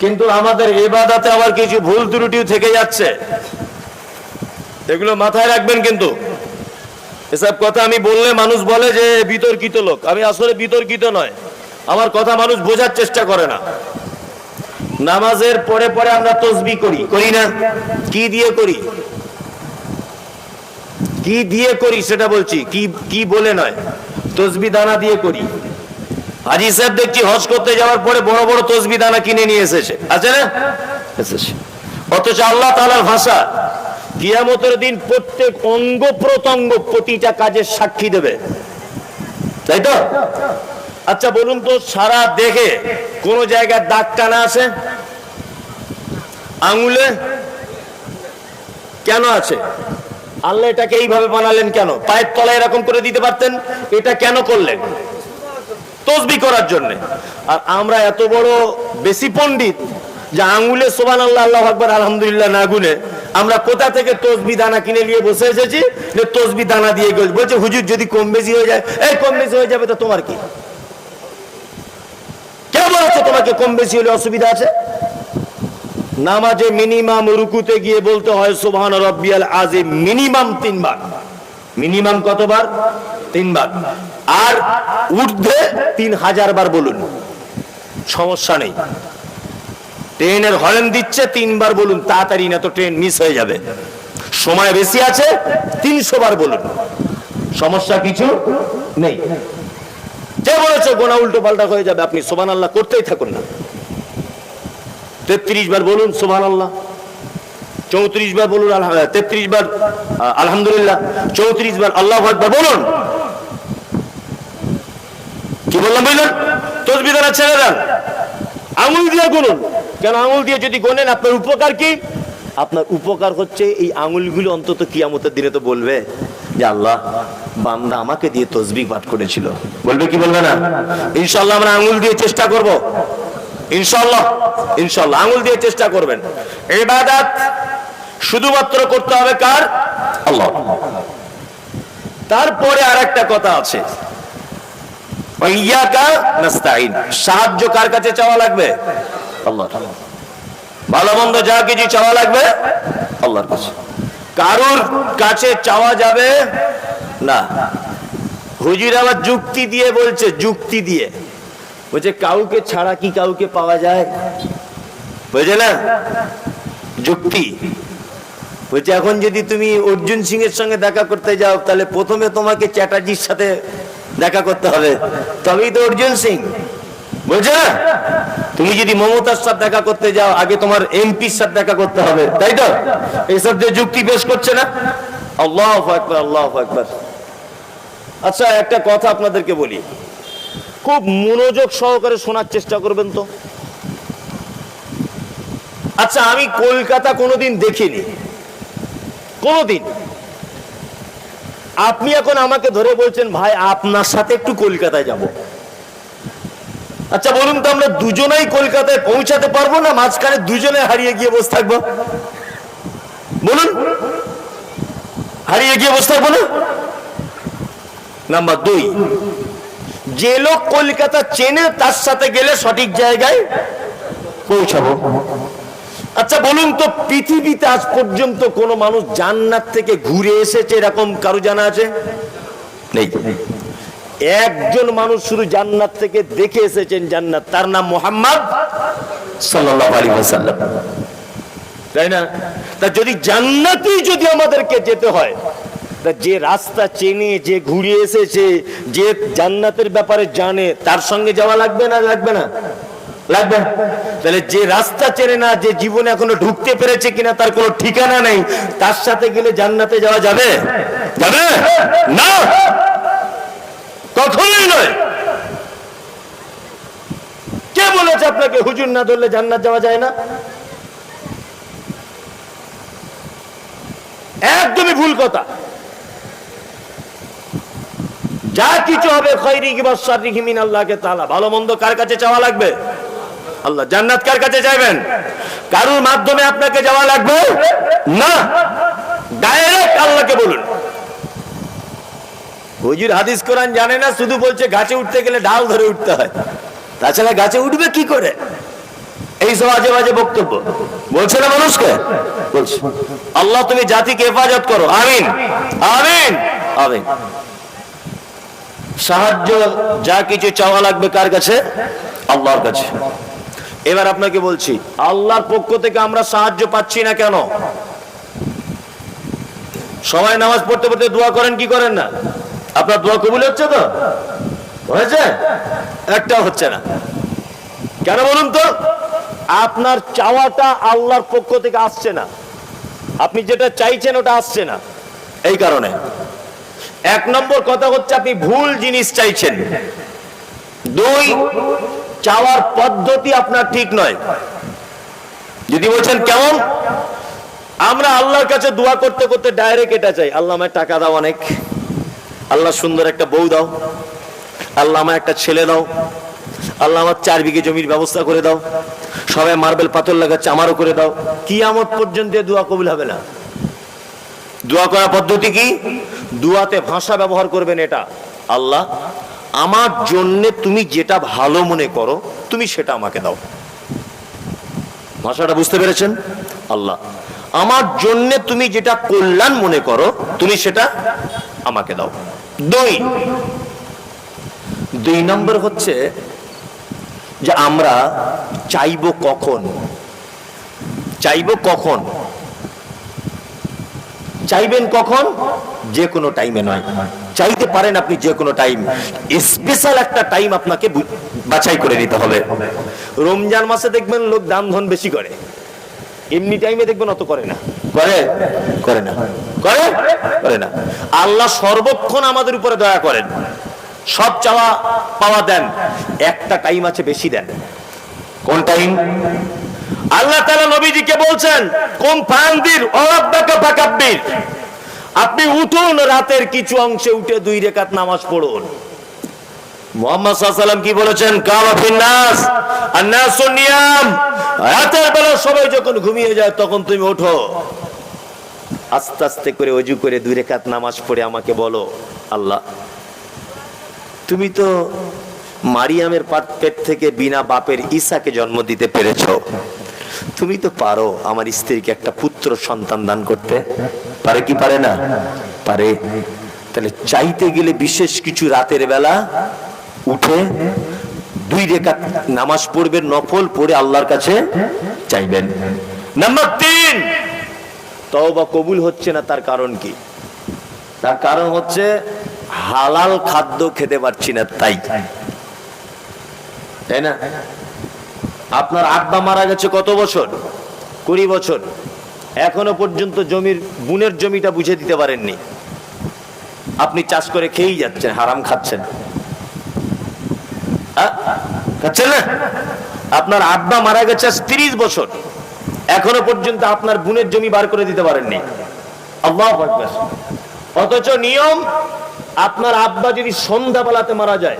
কিন্তু আমাদের এবাদাতে আবার কিছু ভুল ত্রুটিও থেকে যাচ্ছে। এগুলো মাথায় রাখবেন কিন্তু। এসব কথা আমি বললে মানুষ বলে যে বিতর্কিত লোক। আমি আসলে বিতর্কিত নয়। আমার কথা মানুষ বোঝার চেষ্টা করে না। নামাজের পরে পরে আমরা তসবি করি। করি না? কি দিয়ে করি? কি দিয়ে করি সেটা বলছি। কি কি বলে নয়। তসবি দানা দিয়ে করি। হাজি সাহেব দেখছি হজ করতে যাওয়ার পরে বড় বড় তসবি দানা কিনে নিয়ে এসেছে? আছে না? এসেছে। অথচ আল্লাহ তাআলার ভাষা, কিয়ামতের দিন প্রত্যেক অঙ্গ প্রত্যঙ্গ প্রতিটা কাজের সাক্ষী দেবে। তাই তো? আচ্ছা বলুন তো, সারা দেখে কোন জায়গায় দাগ টানা আছে? আঙুলে? কেন আছে? আল্লাহ এটাকে এইভাবে বানালেন কেন? পায়ের তলায় এরকম করে দিতে পারতেন? এটা কেন করলেন? তসবি করার জন্য। আর আমরা এত বড় বেশি পণ্ডিত যে আঙুলে সোবান আল্লাহ আল্লাহ আকবর, আলহামদুলিল্লাহ না গুনে আমরা কোথা থেকে তসবি দানা কিনে নিয়ে বসে এসেছি? তসবি দানা দিয়ে গেল বলছে, হুজুর, যদি কম বেশি হয়ে যায় এই কম বেশি হয়ে যাবে তো তোমার কি? বলেছে তোমাকে কম বেশি হলে অসুবিধা আছে? নামাজে মিনিমাম রুকুতে গিয়ে বলতে হয়, সুবহান রব্বিয়াল আজিম মিনিমাম তিনবার। মিনিমাম কতবার? তিনবার। আর ঊর্ধ্বে তিন হাজার বার বলুন। সমস্যা নেই। ট্রেনের হরেন দিচ্ছে তিনবার বলুন, তাড়াতাড়ি না তো ট্রেন মিস হয়ে যাবে। সময় বেশি আছে, তিনশো বার বলুন। সমস্যা কিছু নেই। যে বলেছে, গোনা উল্টো পাল্টা হয়ে যাবে, আপনি সোমান আল্লাহ করতেই থাকুন না। তেত্রিশ বার বলুন সোমান আল্লাহ চৌত্রিশ বার বলুন তেত্রিশ বার আলহামদুলিল্লাহ। চৌত্রিশ বার আল্লাহ বলুন। কি বললাম বুঝলেন তসবিদারা ছেড়ে দেন। আঙুল দিয়ে গুনুন। কেন আঙুল দিয়ে যদি গোনেন আপনার উপকার কি? আপনার উপকার হচ্ছে এই আঙুলগুলো অন্তত কিয়ামতের দিনে তো বলবে যে আল্লাহ বান্দা আমাকে দিয়ে তসবি পাঠ করেছিল। বলবে কি বলবে না? ইনশাল্লাহ আমরা আঙুল দিয়ে চেষ্টা করব। ইনশাল্লাহ ইনশাল্লাহ আঙুল দিয়ে চেষ্টা করবেন। ইবাদত শুধুমাত্র করতে হবে কার? আল্লাহ। তারপরে আর একটা কথা আছে। সাহায্য কার কাছে চাওয়া লাগবে? আল্লাহ ভালো মন্দ যা কিছু চাওয়া লাগবে, আল্লাহর কাছে। কারোর কাছে চাওয়া যাবে? না। হুজুর আবার যুক্তি দিয়ে বলছে, যুক্তি দিয়ে। বলছে, কাউকে ছাড়া কি কাউকে পাওয়া যায়? বুঝে না? যুক্তি। বলছে, এখন যদি তুমি অর্জুন সিং এর সঙ্গে দেখা করতে যাও, তাহলে প্রথমে তোমাকে চ্যাটার্জির সাথে দেখা করতে হবে। তবেই তো অর্জুন সিং। বুঝছে না? তুমি যদি মমতার সাথে দেখা করতে যাও, আগে তোমার এমপির সাথে দেখা করতে হবে। তাই তো? এইসব যে যুক্তি পেশ করছে না? আল্লাহ আকবার আল্লাহ আকবার। আচ্ছা একটা কথা আপনাদেরকে বলি। খুব মনোযোগ সহকারে শোনার চেষ্টা করবেন তো। আচ্ছা আমি কলকাতা কোনোদিন দেখিনি। কোনোদিন। আপনি এখন আমাকে ধরে বলছেন, ভাই, আপনার সাথে একটু কলকাতায় যাব। আচ্ছা বলুন তো আমরা দুজনেই কলকাতায় পৌঁছাতে পারব না মাঝখানে দুজনে হারিয়ে গিয়ে বসে থাকব? বলুন। হারিয়ে গিয়ে বসে থাকব না? নাম্বার দুই, যে লোক কলকাতা চেনে তার সাথে গেলে সঠিক জায়গায় পৌঁছাবো। আচ্ছা বলুন তো, পৃথিবীতে আজ পর্যন্ত কোন মানুষ জান্নাত থেকে ঘুরে এসেছে এরকম কারও জানা আছে? নেই। একজন মানুষ শুধু জান্নাত থেকে দেখে এসেছেন জান্নাত, তার নাম মোহাম্মদ ওয়াসাল্লাম। তাই না? তা যদি জান্নাতি যদি আমাদেরকে যেতে হয়, তা যে রাস্তা চেনে, যে ঘুরে এসেছে, যে জান্নাতের ব্যাপারে জানে, তার সঙ্গে যাওয়া লাগবে না লাগবে না? লাগবে? তাহলে যে রাস্তা চেনে না, যে জীবনে এখনও ঢুকতে পেরেছে কিনা, তার কোনো ঠিকানা নেই। তার সাথে গেলে জান্নাতে যাওয়া যাবে? যাবে? না? কখনোই নয়। কে বলেছে আপনাকে হুজুর না ধরলে জান্নাত যাওয়া যায় না? একদমই ভুল কথা। যা কিছু হবে খৈরি কি বসারি মিন আল্লাহকে তাআলা। ভালো মন্দ কার কাছে চাওয়া লাগবে? আল্লাহ, জান্নাত কার কাছে চাইবেন? কারুর মাধ্যমে আপনাকে যাওয়া লাগবে? না। ডাইরেক্ট আল্লাহকে বলুন। হুজুর হাদিস কোরআন জানে না, শুধু বলছে গাছে উঠতে গেলে ডাল ধরে উঠতে হয়। তাছাড়া গাছে উঠবে কি করে? এই সব আজে বাজে বক্তব্য। বলছে না মানুষকে? বলছে। আল্লাহ, তুমি জাতিকে হেফাজত করো। আমিন। আমিন। আমিন। সাহায্য, যা কিছু চাওয়া লাগবে কার কাছে? আল্লাহর কাছে। এবার আপনাকে বলছি, আল্লাহর পক্ষ থেকে আমরা সাহায্য পাচ্ছি না কেন? সবাই নামাজ পড়তে পড়তে দোয়া করেন, কি করেন না? আপনার দোয়া কবুল হচ্ছে তো? হয়েছে? একটা হচ্ছে না। কেন বলুন তো? আপনার চাওয়াটা আল্লাহর পক্ষ থেকে আসছে না। আপনি যেটা চাইছেন ওটা আসছে না। এই কারণে। এক নম্বর কথা হচ্ছে আপনি ভুল জিনিস চাইছেন। দুই চাওয়ার পদ্ধতি আপনার ঠিক নয়। যদি বলছেন, কেমন? আমরা আল্লাহর কাছে দোয়া করতে করতে ডাইরেক্ট এটা চাই, আল্লাহ আমায় টাকা দাও অনেক। আল্লাহ সুন্দর একটা বউ দাও। আল্লাহ আমার একটা ছেলে দাও। আল্লাহ আমার চার বিঘে জমির ব্যবস্থা করে দাও। সবাই মার্বেল পাথর লাগাচ্ছে, আমারও করে দাও। কি আমত পর্যন্ত দোয়া কবুল হবে না। দোয়া করার পদ্ধতি কি? দুয়াতে ভাষা ব্যবহার করবেন এটা। আল্লাহ আমার জন্য তুমি যেটা ভালো মনে করো, তুমি সেটা আমাকে দাও। ভাষাটা বুঝতে পেরেছেন? আল্লাহ। আমার জন্য তুমি যেটা কল্যাণ মনে করো, তুমি সেটা আমাকে দাও। দুই। দুই নম্বর হচ্ছে যে আমরা চাইব কখন? চাইব কখন? চাইবেন কখন? যে কোনো টাইমে নয়। চাইতে পারেন আপনি যে কোনো টাইম স্পেশাল একটা টাইম আপনাকে বাছাই করে নিতে হবে। রমজান মাসে দেখবেন লোক দান ধন বেশি করে। এমনি টাইমে দেখবেন অত করে না। করে? করে না। করে? করে না। আল্লাহ সর্বক্ষণ আমাদের উপরে দয়া করেন। সব চাওয়া পাওয়া দেন। একটা টাইম আছে বেশি দেন। কোন টাইম আল্লাহ তাআলা নবীজিকে বলছেন কোন ফান্দির অরাব্বাকা আপনি উঠুন, রাতের কিছু অংশে উঠে দুই রেকাত নামাজ পড়ুন। কি বলেছেন? যখন ঘুমিয়ে যায়, তখন তুমি আস্তে আস্তে করে করে দুই রেখাত নামাজ পড়ে আমাকে বলো, আল্লাহ, তুমি তো মারিয়ামের পাট- থেকে বিনা বাপের ঈসাকে জন্ম দিতে পেরেছ। তুমি তো পারো আমার স্ত্রীকে একটা পুত্র সন্তান দান করতে। পারে কি পারে না? পারে। তাহলে চাইতে গেলে বিশেষ কিছু রাতের বেলা উঠে দুই রেখা নামাজ পড়বেন, নফল পড়ে আল্লাহর কাছে চাইবেন। নাম্বার তিন, তওবা কবুল হচ্ছে না তার কারণ কি? তার কারণ হচ্ছে হালাল খাদ্য খেতে পারছি না তাই। তাই না? আপনার আব্বা মারা গেছে কত বছর? কুড়ি বছর। এখনও পর্যন্ত জমির, বুনের জমিটা বুঝে দিতে পারেননি। আপনি চাষ করে খেয়েই যাচ্ছেন, হারাম খাচ্ছেন। না? আপনার আব্বা মারা গেছে তিরিশ বছর। এখনও পর্যন্ত আপনার বুনের জমি বার করে দিতে পারেননি। অথচ নিয়ম, আপনার আব্বা যদি সন্ধ্যাবেলাতে মারা যায়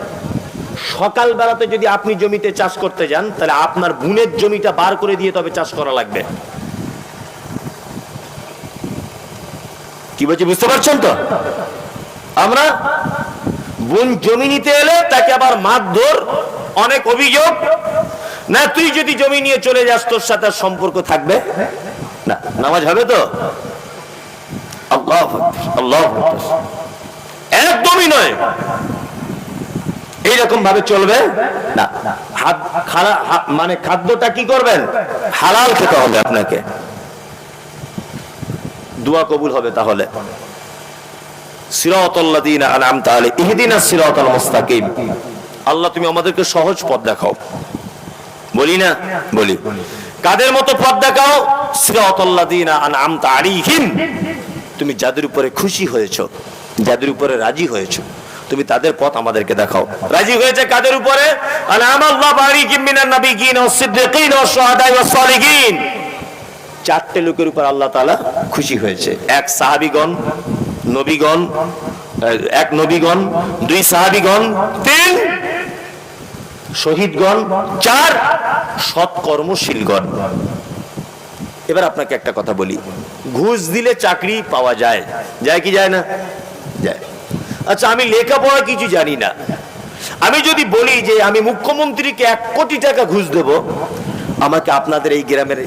সকাল বেলাতে যদি আপনি জমিতে চাষ করতে যান, তাহলে আপনার বুনের জমিটা বার করে দিয়ে তবে চাষ করা লাগবে। কি বলছি, বুঝতে পারছেন তো? আমরা বোন জমি নিতে এলে তাকে আবার মারধর, অনেক অভিযোগ। না, তুই যদি জমি নিয়ে চলে যাস, তোর সাথে সম্পর্ক থাকবে? না, নামাজ হবে তো? আল্লাহ আল্লাহ একদমই নয়। এইরকম ভাবে চলবে? না। মানে খাদ্যটা কি করবেন? হালাল খেতে হবে আপনাকে। দোয়া কবুল হবে তাহলে। আল্লাহ, তুমি আমাদেরকে সহজ পথ দেখাও। বলি না? বলি। কাদের মতো পথ দেখাও? তুমি যাদের উপরে খুশি হয়েছ, যাদের উপরে রাজি হয়েছো। তুমি তাদের পথ আমাদেরকে দেখাও। রাজি হয়েছে কাদের উপরে? চারটে লোকের উপর আল্লাহ তাআলা খুশি হয়েছে। এক সাহাবীগণ, নবীগণ, এক নবীগণ, দুই সাহাবীগণ, তিন শহীদগণ, চার সৎকর্মশীলগণ। এবার আপনাকে একটা কথা বলি। ঘুষ দিলে চাকরি পাওয়া যায়। যায় কি যায় না? যায়। আচ্ছা আমি লেখাপড়া কিছু জানি না। আমি যদি বলি যে আমি মুখ্যমন্ত্রীকে এক কোটি টাকা ঘুষ দেব, আমাকে আপনাদের এই গ্রামের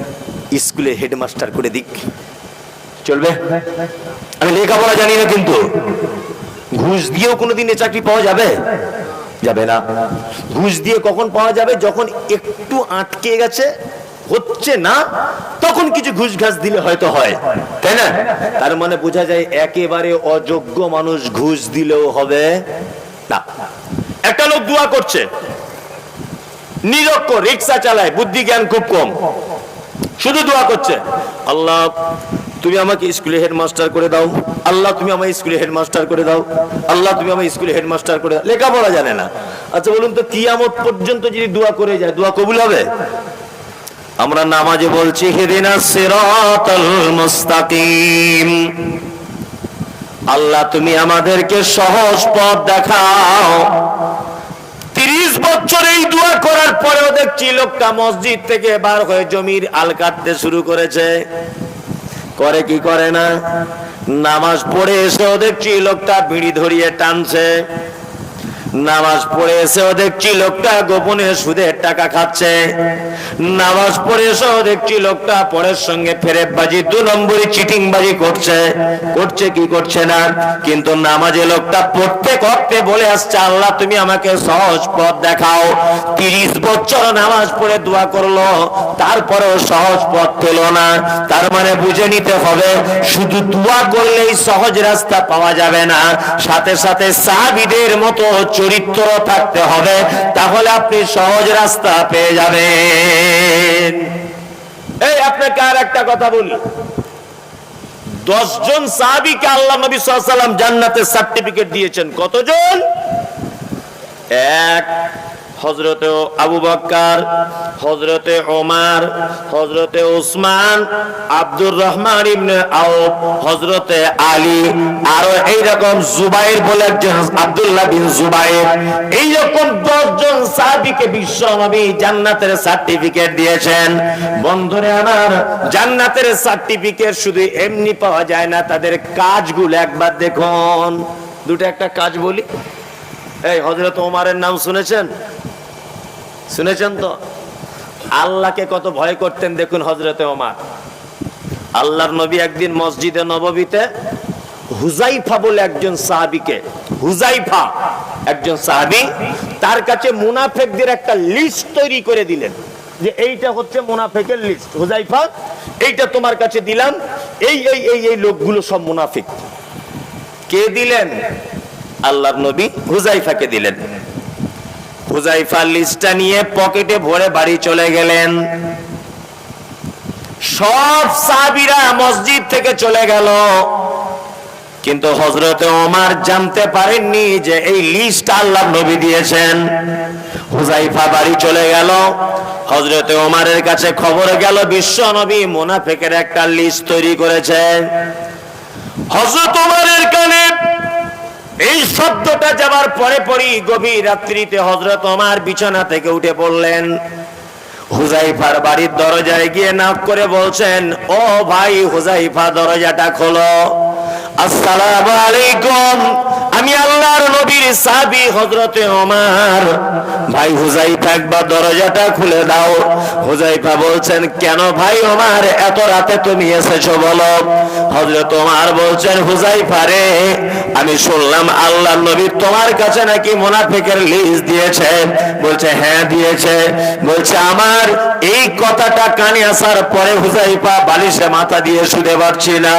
স্কুলে হেডমাস্টার করে দিক। চলবে? আমি লেখাপড়া জানি না কিন্তু। ঘুষ দিয়েও কোনোদিন এ চাকরি পাওয়া যাবে? যাবে না। ঘুষ দিয়ে কখন পাওয়া যাবে? যখন একটু আটকে গেছে হচ্ছে না, তখন কিছু ঘুষ ঘাস দিলে হয়তো হয়। তাই না? তার মানে বোঝা যায় একেবারে অযোগ্য মানুষ ঘুষ দিলেও হবে না। একটা লোক দোয়া করছে। নিরক্ষ, রিক্সা চালায়, বুদ্ধি জ্ঞান খুব কম। শুধু দোয়া করছে, আল্লাহ, তুমি আমাকে স্কুলে হেডমাস্টার করে দাও। আল্লাহ, তুমি আমার স্কুলে হেডমাস্টার করে দাও। আল্লাহ, তুমি আমার স্কুলে হেডমাস্টার করে দাও। লেখাপড়া জানে না। আচ্ছা বলুন তো, কিয়ামত পর্যন্ত যদি দোয়া করে যায়, দোয়া কবুল হবে? আমরা নামাজে বলছি মুস্তাকিম। আল্লাহ, তুমি আমাদেরকে সহজ পথ দেখাও। তিরিশ বছর এই দোয়া করার পরেও দেখছি, লোকটা মসজিদ থেকে বার হয়ে জমির আল কাটতে শুরু করেছে। করে কি করে না? নামাজ পড়ে এসেও দেখছি, লোকটা বিড়ি ধরিয়ে টানছে। নামাজ পড়ে এসেও দেখছি লোকটা গোপনে সুদের টাকা খাচ্ছে? নামাজ পড়ে এসেও দেখছি লোকটা পরের সঙ্গে ফেরেব বাজি দু নম্বরই চিটিং বাজি করছে। করছে কি করছে না? কিন্তু নামাজে লোকটা পড়তে করতে বলে আসছে, আল্লাহ, তুমি আমাকে সহজ পথ দেখাও। তিরিশ বছর নামাজ পড়ে দোয়া করল, তারপরেও সহজ পথ পেল না। তার মানে বুঝে নিতে হবে, শুধু দোয়া করলেই সহজ রাস্তা পাওয়া যাবে না। সাথে সাথে সাহাবিদের মতো চরিত্র থাকতে হবে, তাহলে আপনি সহজ রাস্তা পেয়ে যাবেন। এই, আপনাকে আর একটা কথা বলি। দশজন সাহাবিকে আল্লাহ নবী সাল্লাম জান্নাতের সার্টিফিকেট দিয়েছেন। কতজন? এক হজরতে আবু বক্কার হজরতে ওমার হজরতে ওসমান আব্দুর রহমান ইবনে আউফ হজরতে আলী, আরও এইরকম জুবাইর বলে একজন আব্দুল্লাহ বিন জুবাইর। এইরকম দশজন সাহাবীকে বিশ্ব নবী জান্নাতের সার্টিফিকেট দিয়েছেন। বন্ধুরে আমার, জান্নাতের সার্টিফিকেট শুধু এমনি পাওয়া যায় না, তাদের কাজগুলো একবার দেখুন। দুটো একটা কাজ বলি। এই হজরত ওমারের নাম শুনেছেন? শুনেছেন তো? আল্লাহকে কত ভয় করতেন দেখুন হজরতে ওমার। আল্লাহর নবী একদিন মসজিদে নববীতে হুজাইফা বলে একজন সাহাবিকে হুজাইফা একজন সাহাবি, তার কাছে মুনাফেকদের একটা লিস্ট তৈরি করে দিলেন যে এইটা হচ্ছে মুনাফেকের লিস্ট হুজাইফা এইটা তোমার কাছে দিলাম, এই এই এই এই লোকগুলো সব মুনাফিক। কে দিলেন? আল্লাহর নবী হুজাইফাকে দিলেন। হুজাইফা লিস্টটা নিয়ে পকেটে ভরে বাড়ি চলে গেলেন। সব মসজিদ থেকে চলে গেল। কিন্তু ওমার জানতে পারেননি যে এই লিস্ট আল্লাহ নবী দিয়েছেন। হুজাইফা বাড়ি চলে গেল। ওমারের কাছে খবর গেল, বিশ্ব নবী মোনাফেকের একটা লিস্ট তৈরি করেছে। হজরত ওমারের এই শব্দটা যাবার পরে পরই গভীর রাত্রিতে হজরত আমার বিছানা থেকে উঠে পড়লেন। হুজাইফার বাড়ির দরজায় গিয়ে নাক করে বলছেন, ও ভাই হুজাইফা দরজাটা খোলো। আসসালাম আলাইকুম। আমি আল্লাহর নবীর সাহাবী হযরতে ওমর। ভাই হুজাইফা একবার দরজাটা খুলে দাও। হুজাইফা বলছেন, কেন ভাই ওমর, এত রাতে তুমি এসেছ বলো? হযরত ওমর বলছেন হুজাইফা রে, আমি শুনলাম আল্লাহর নবী তোমার কাছে নাকি মুনাফিকের লিস্ট দিয়েছে। বলছে হ্যাঁ দিয়েছে। বলছে, আমার এই কথাটা কানে আসার পরে হুজাইফা বালিশে মাথা দিয়ে শুতে পারছি না।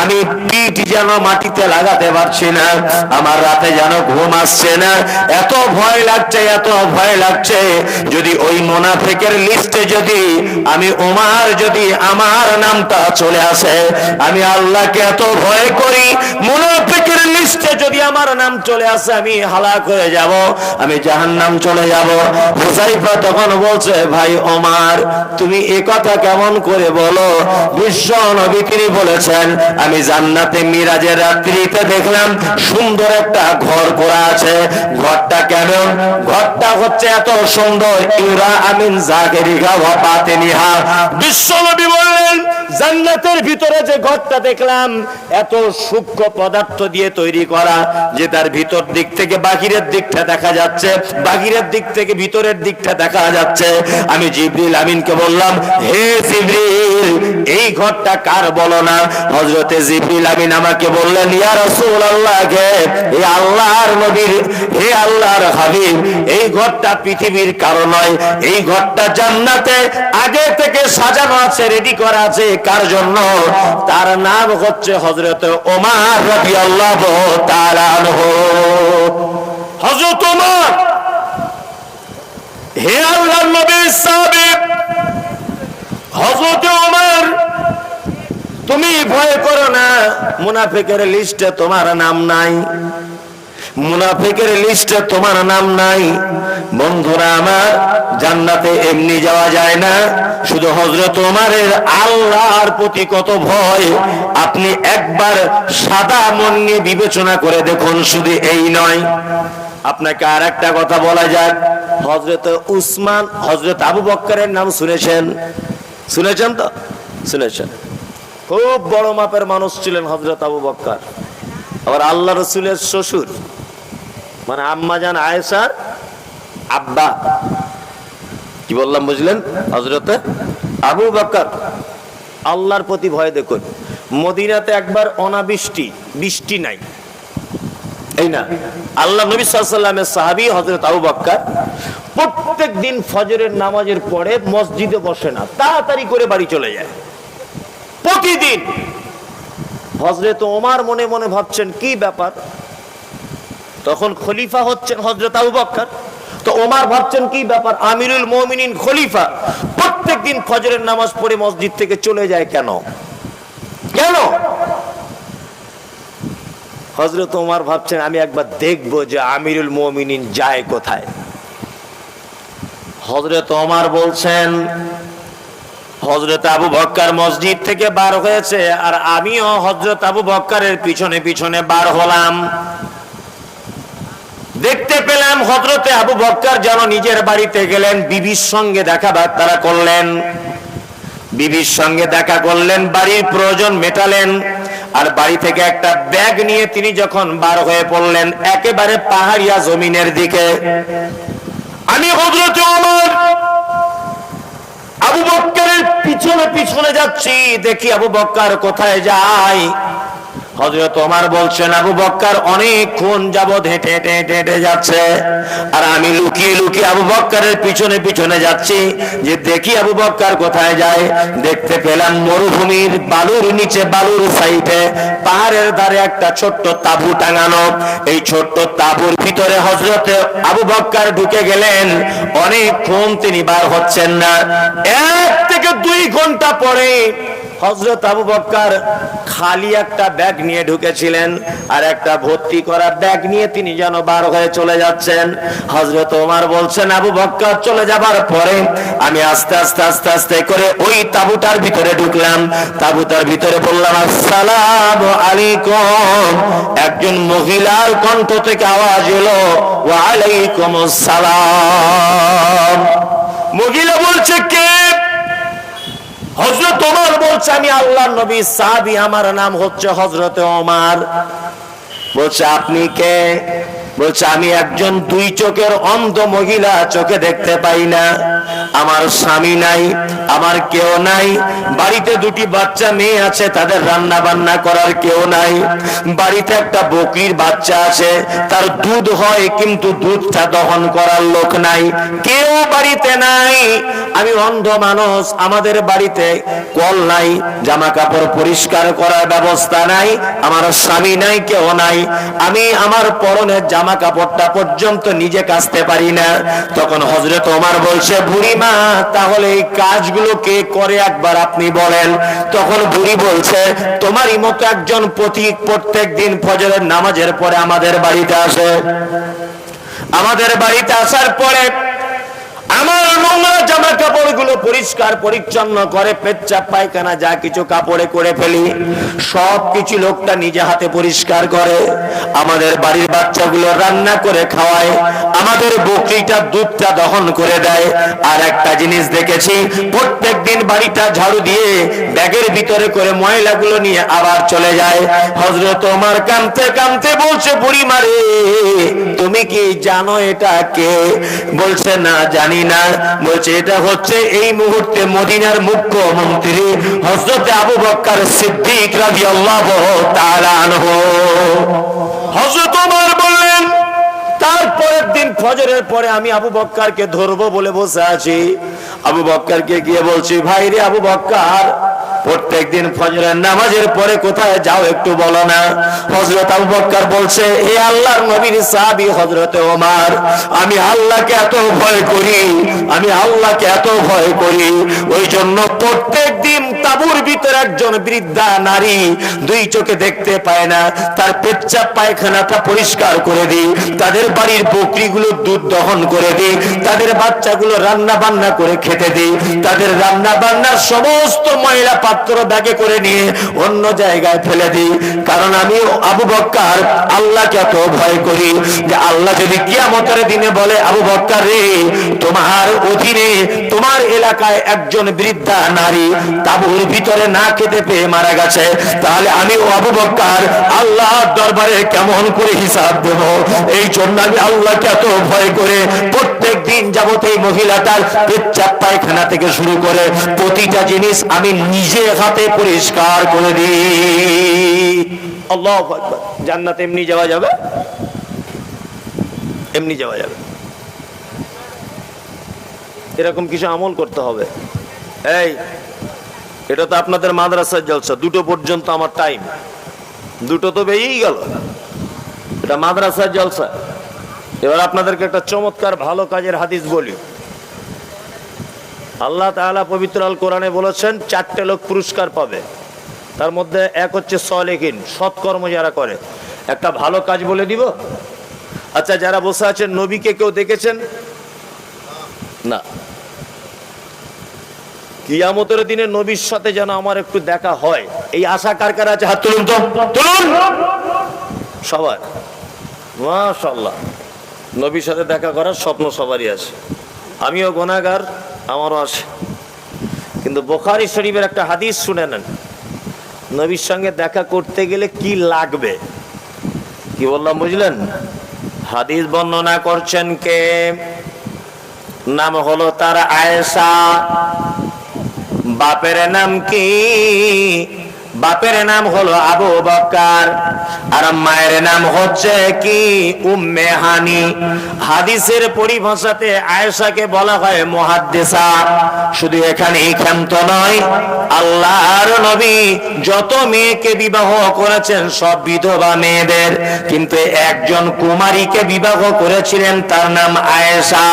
আমি পিঠ যেন মাটিতে লাগাতে পারছি না। আমার রাতে যেন ঘুম আসছে না, এত ভয় লাগছে, এত ভয় লাগছে। যদি ওই মোনাফেকের লিস্টে যদি আমি ওমার যদি আমার নামটা চলে আসে, আমি আল্লাহকে এত ভয় করি, মোনাফেকের লিস্টে যদি আমার নাম চলে আসে, আমি হালাক হয়ে যাব, আমি জাহান্নাম চলে যাব। হুসাইফা তখন বলছে, ভাই ওমার তুমি এ কথা কেমন করে বলো? বিশ্ব নবী তিনি বলেছেন, আমি জান্নাতে মিরাজের রাত্রিতে দেখলাম, সুন্দর সুন্দর একটা ঘর করা আছে। ঘরটা কেমন ঘরটা হচ্ছে এত সুন্দর। ইউরা আমিন জাগেরিহা ওয়া বাতিনিহা। বিশ্বনবী বললেন, জান্নাতের ভিতরে যে ঘরটা দেখলাম, এত সূক্ষ্ম পদার্থ দিয়ে তৈরি করা, যে তার ভিতর দিক থেকে বাহিরের দিকটা দেখা যাচ্ছে, বাহিরের দিক থেকে ভিতরের দিকটা দেখা যাচ্ছে। আমি জিবরিল আমিনকে বললাম, হে জিবরিল, এই ঘরটা কার বলো না? হযরতে জিবরিল আমিন আমাকে বললেন, ইয়া রাসূলুল্লাহ গে। হে আল্লাহর নবীর, হে আল্লাহর হাবিব, এই ঘরটা পৃথিবীর কারও নয়। এই ঘরটা জান্নাতে আগে থেকে সাজানো আছে রেডি করা আছে। কার জন্য? তার নাম হচ্ছে হযরত ওমর তাআলা আনহু। হযরত ওমর! হে আল্লাহর নবীর সাহাবী! হযরত ওমর! তুমি ভয় করো না। মুনাফিকের লিস্টে তোমার নাম নাই। মুনাফিকের লিস্টে তোমার নাম নাই। বন্ধুরা আমার, জান্নাতে এমনি যাওয়া যায় না। শুধু হজরত ওমারের আল্লাহর প্রতি কত ভয়। আপনি একবার সাদা মন নিয়ে বিবেচনা করে দেখুন, শুধু এই নয়। আপনাকে আর একটা কথা বলা যাক। হজরত উসমান হজরত আবু বক্করের নাম শুনেছেন? শুনেছেন তো? শুনেছেন। খুব বড় মাপের মানুষ ছিলেন হজরত আবু বক্কর। আবার আল্লাহ রসুলের শ্বশুর মানে আম্মা জান আয়েশার আব্বা। কি বললাম বুঝলেন? হজরতে আবু বক্কর। আল্লাহর প্রতি ভয় দেখুন, মদিনাতে একবার অনাবৃষ্টি, বৃষ্টি নাই। এই না, আল্লাহ নবী সাল্লামের সাহাবি হজরত আবু বক্কর প্রত্যেক দিন ফজরের নামাজের পরে মসজিদে বসে না, তাড়াতাড়ি করে বাড়ি চলে যায়। প্রতিদিন। হজরত ওমার মনে মনে ভাবছেন, কি ব্যাপার? তখন খলিফা হচ্ছেন হজরত আবু বক্কর। তো ওমার ভাবছেন, কি ব্যাপার? আমিরুল মোমিনিন খলিফা। প্রত্যেক দিন ফজরের নামাজ পড়ে মসজিদ থেকে চলে যায় কেন? কেন? হজরত ওমার ভাবছেন, আমি একবার দেখব যে আমিরুল মোমিনিন যায় কোথায়। হজরত ওমার বলছেন হজরত আবু বক্কার মসজিদ থেকে বার হয়েছে, আর আমিও হজরত আবু বক্কারের পিছনে পিছনে বার হলাম। দেখতে পেলাম হজরতে আবু বক্কার যেন নিজের বাড়িতে গেলেন, বিবির সঙ্গে দেখা তারা করলেন। বিবির সঙ্গে দেখা করলেন, বাড়ির প্রয়োজন মেটালেন, আর বাড়ি থেকে একটা ব্যাগ নিয়ে তিনি যখন বার হয়ে পড়লেন, একেবারে পাহাড়িয়া জমিনের দিকে। আমি হজরতে আবু বক্কারের পিছনে পিছনে যাচ্ছি দেখি আবু বক্কার কোথায় যায়। হজরত ওমর বলছেন, আবু বক্কার অনেকক্ষণ যাবৎ হেঁটে হেঁটে হেঁটে হেঁটে যাচ্ছে আর আমি লুকিয়ে লুকিয়ে আবু বক্কারের পিছনে পিছনে যাচ্ছি যে দেখি আবু বক্কার কোথায় যায়। দেখতে পেলাম মরুভূমির বালুর নিচে, বালুর সাইডে পাহাড়ের ধারে একটা ছোট্ট তাবু টাঙানো। এই ছোট্ট তাবুর ভিতরে হজরতে আবু বক্কার ঢুকে গেলেন। অনেকক্ষণ তিনি বার হচ্ছেন না। এক থেকে দুই ঘণ্টা পরে হজরত আবু বক্কার খালি একটা ব্যাগ নিয়ে ঢুকেছিলেন আর একটা ভর্তি করা ব্যাগ নিয়ে তিনি যেন বার হয়ে চলে যাচ্ছেন। হজরত ওমার বলছেন, আবু বক্কার, চলে যাবার পরে আমি আস্তে আস্তে আস্তে আস্তে করে ওই তাবুটার ভিতরে ঢুকলাম। তাবুটার ভিতরে বললাম, আসসালাম আলাইকুম। একজন মহিলার কণ্ঠ থেকে আওয়াজ এলো ওয়ালাইকুম আসসালাম মহিলা বলছে, কে? হজরত ওমর বলছে, আমি আল্লাহ নবী, সাহাবি, আমার নাম হচ্ছে হজরত ওমর। বলছে, আপনি কে? বলছে, আমি একজন দুই চোখের অন্ধ মহিলা, চোখে দেখতে পাই না। আমার স্বামী নাই, আমার কেউ নাই, বাড়িতে দুটি বাচ্চা মেয়ে আছে, তাদের রান্না বান্না করার কেউ নাই। বাড়িতে একটা বকরির বাচ্চা আছে, তার দুধ হয়, কিন্তু দুধটা দহন করার লোক নাই। কেউ বাড়িতে নাই। আমি অন্ধ মানুষ, আমাদের বাড়িতে কল নাই জামা কাপড় পরিষ্কার করার ব্যবস্থা নাই, আমার স্বামী নাই, কেউ নাই। আমি আমার পরনের জামা কাপড়টা পর্যন্ত নিজে কাচতে পারি না। তখন হজরত ওমার বলছে, বুড়ি মা, তাহলে এই কাজগুলো কে করে একবার আপনি বলেন? তখন বুড়ি বলছে, তোমারই মতো একজন প্রতীক প্রত্যেক দিন ফজরের নামাজের পরে আমাদের বাড়িতে আসে। আমাদের বাড়িতে আসার পরে আমার নোংরা জামা কাপড়গুলো পরিষ্কার, পরিচ্ছন্ন করে পেচ্ছাপ পায়খানা, যা কিছু কাপড়ে করে ফেলি। সব কিছু লোকটা নিজে হাতে পরিষ্কার করে, আমাদের বাড়ির বাচ্চাগুলো রান্না করে খাওয়ায়, আমাদের বকরিটা, দুধটা দহন করে দেয়। আর একটা জিনিস দেখেছি প্রত্যেক দিন বাড়িটা ঝাড়ু দিয়ে ব্যাগের ভিতরে করে ময়লাগুলো নিয়ে আবার চলে যায়। হজরত তোমার কানতে কানতে বলছে, বুড়ি মারে, তুমি কি জানো এটা কে? বলছে, না জানি। না বলছে, এটা হচ্ছে এই মুহূর্তে মদিনার মুখ্যমন্ত্রী হজরত আবু বক্কর সিদ্দিক রাজি আল্লাহ হজরত ওমর বললেন তারপরের দিন ফজরের পরে আমি আবু বক্কারকে ধরবো বলে বসে আছি। আবু বক্কারকে গিয়ে বলছি, ভাই রে আবু বক্কার প্রত্যেক দিন ফজরের নামাজের পরে কোথায় যাও একটু বলো না। হজরত আবু বক্কর বলছে, হে আল্লাহর নবীর সাহাবী হজরত ওমর, আমি আল্লাহকে এত ভয় করি, আমি আল্লাহকে এত ভয় করি, ওই জন্য প্রত্যেক দিন তাবুর ভিতরে একজন বৃদ্ধা, নারী, দুই চোখে দেখতে পায় না। তার পেচ্ছাপ পায়খানাটা পরিষ্কার করে দিই। তাদের বাড়ির বকরিগুলো দুধ দহন করে দিই। তাদের বাচ্চাগুলো রান্না বান্না করে খেতে দিই। তাদের রান্না বান্নার সমস্ত ময়লা পাত্র ব্যাগে করে নিয়ে অন্য জায়গায় ফেলে দিই। কারণ আমি আবু বক্কার, আল্লাহকে এত ভয় করি যে আল্লাহ যদি কিয়ামতের দিনে বলে, আবু বক্কার রে, তোমার অধীনে, তোমার এলাকায় একজন বৃদ্ধা নারী তাবুর ভিতরে না খেতে পেয়ে মারা গেছে। তাহলে আমি আবু বক্কার আল্লাহর দরবারে কেমন করে হিসাব দেব? এই জন্য আমি আল্লাহকে এত ভয় করে প্রত্যেক দিন যাবত এই মহিলাটার পেচ্ছাপ পায়খানা থেকে শুরু করে প্রতিটা জিনিস আমি নিজে হাতে পরিষ্কার করে দিই। আল্লাহ জান্নাতে এমনি যাওয়া যাবে? এমনি যাওয়া যাবে। এরকম কিছু আমল করতে হবে। এই, এটা তো আপনাদের মাদ্রাসার জলসা, দুটো পর্যন্ত আমার টাইম দুটো তো বেরিয়েই গেল। এটা মাদ্রাসার জলসা। এবার আপনাদেরকে একটা চমৎকার ভালো কাজের হাদিস বলি। আল্লাহ তাআলা পবিত্র আল কোরআনে বলেছেন, চারটে লোক পুরস্কার পাবে। তার মধ্যে এক হচ্ছে সলেকিন সৎকর্ম যারা করে। একটা ভালো কাজ বলে দিব। আচ্ছা যারা বসে আছেন, নবীকে কেউ দেখেছেন? না। কিয়ামতের দিনে নবীর সাথে যেন আমার একটু দেখা হয়। এই আশা কার কার আছে? হাত তুলুন তো। তুলুন। সবার। মাশাল্লাহ নবীর সাথে দেখা করার স্বপ্ন সবারই আছে। আমিও গোনাগার আমারও আছে। কিন্তু বোখারি শরীফের একটা হাদিস শুনে নেন। নবীর সঙ্গে দেখা করতে গেলে কি লাগবে? কি বললাম, বুঝলেন? হাদিস বর্ণনা করছেন কে? নাম হলো তার আয়েশা। বাপের নাম কি? বাপের নাম হলো আবু বক্কার, আর মায়ের নাম হচ্ছে কি? উম্মে হানি। হাদিসের পরিভাষাতে আয়েশাকে বলা হয় মুহাদ্দিসা। শুধু এখানে ক্ষান্ত নয়, আল্লাহর নবী যত মেয়েকে বিবাহ করেছেন, সব বিধবা মেয়েদের। কিন্তু একজন কুমারীকে বিবাহ করেছিলেন, তার নাম আয়েশা।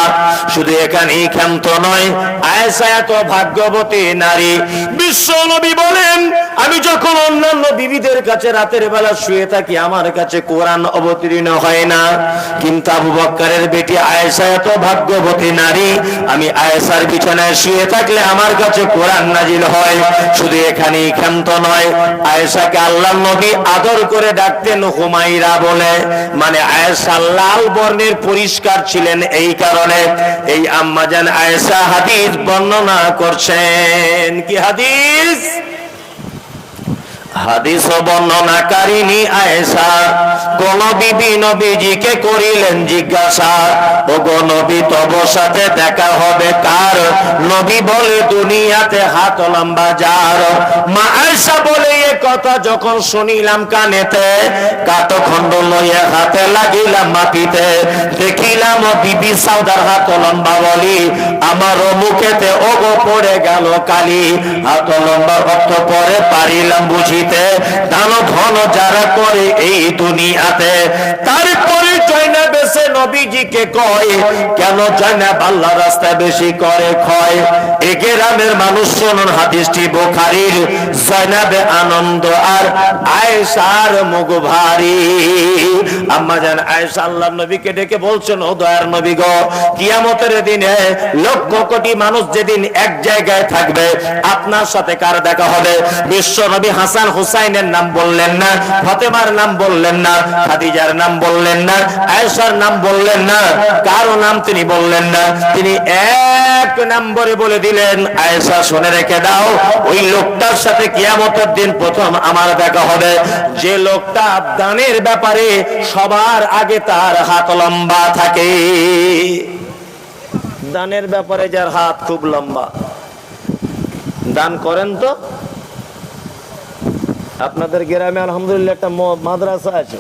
শুধু এখানেই ক্ষান্ত নয়, আয়েশা এত ভাগ্যবতী নারী। বিশ্ব নবী বলেন, আমি যখন অন্যান্য বিবিদের কাছে রাতের বেলা শুয়ে থাকি, আমার কাছে কোরআন অবতীর্ণ হয় না। কিন্তু আবু বক্কারের বেটি আয়েশা এত ভাগ্যবতী নারী, আমি আয়েশার বিছানায় শুয়ে থাকলে আমার কাছে কোরআন নাজিল হয়। শুধু এখানেই ক্ষান্ত নয়, আয়েশাকে আল্লাহ নবী আদর করে ডাকতেন হুমাইরা বলে মানে আয়েশা লাল বর্ণের পরিষ্কার ছিলেন এই কারণে। এই আম্মাজান আয়েশা হাদিস বর্ণনা করছেন। কি হাদিস? হাদিস বর্ণনাকারিনী আয়েশা কোন বিবি নবীজিকে করিলেন জিজ্ঞাসা ও গো নবী, তব সাথে দেখা হবে কার? নবী বলে, দুনিয়াতে হাত লম্বা যার। মা আয়েশা বলে, এ কথা যখন শুনিলাম কানেতে হাতে লাগিলাম দেখিলাম বিবি সাউদার হাত লম্বা বলি, আমার মুখেতে ওগো পড়ে গেল কালি, হাত লম্বা অর্থ পরে পারিলাম বুঝি নবীতে দান ধন যারা করে এই দুনিয়াতে, তারপরে জয়নাব এসে নবীজিকে কয়, কেন জয়নাব আল্লাহ রাস্তায় বেশি করে ক্ষয়? এ গ্রামের মানুষ শুনুন হাদিসটি বোখারির জয়নাবে আনন্দ আর আয়েশার মুখ ভারী। আম্মা জান, আয়েশা আল্লাহ নবীকে ডেকে বলছেন, ও দয়ার নবী গো, কিয়ামতের দিনে লক্ষ কোটি মানুষ যেদিন এক জায়গায় থাকবে, আপনার সাথে কার দেখা হবে? বিশ্ব নবী হাসান হুসাইনের নাম বললেন না, ফাতেমার নাম বললেন না, খাদিজার নাম বললেন না, আয়েশার নাম বললেন না, কারও নাম তিনি বললেন না। তিনি এক নম্বরে বলে দিলেন, আয়েশা শুনে রেখে দাও, ওই লোকটার সাথে কিয়ামতের দিন প্রথম আমার দেখা হবে। যে লোকটা দানের ব্যাপারে সবার আগে তার হাত লম্বা থাকে। দানের ব্যাপারে যার হাত খুব লম্বা। দান করেন তো? আপনাদের গ্রামে আলহামদুলিল্লাহ একটা মাদ্রাসা আছে।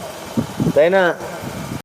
তাই না?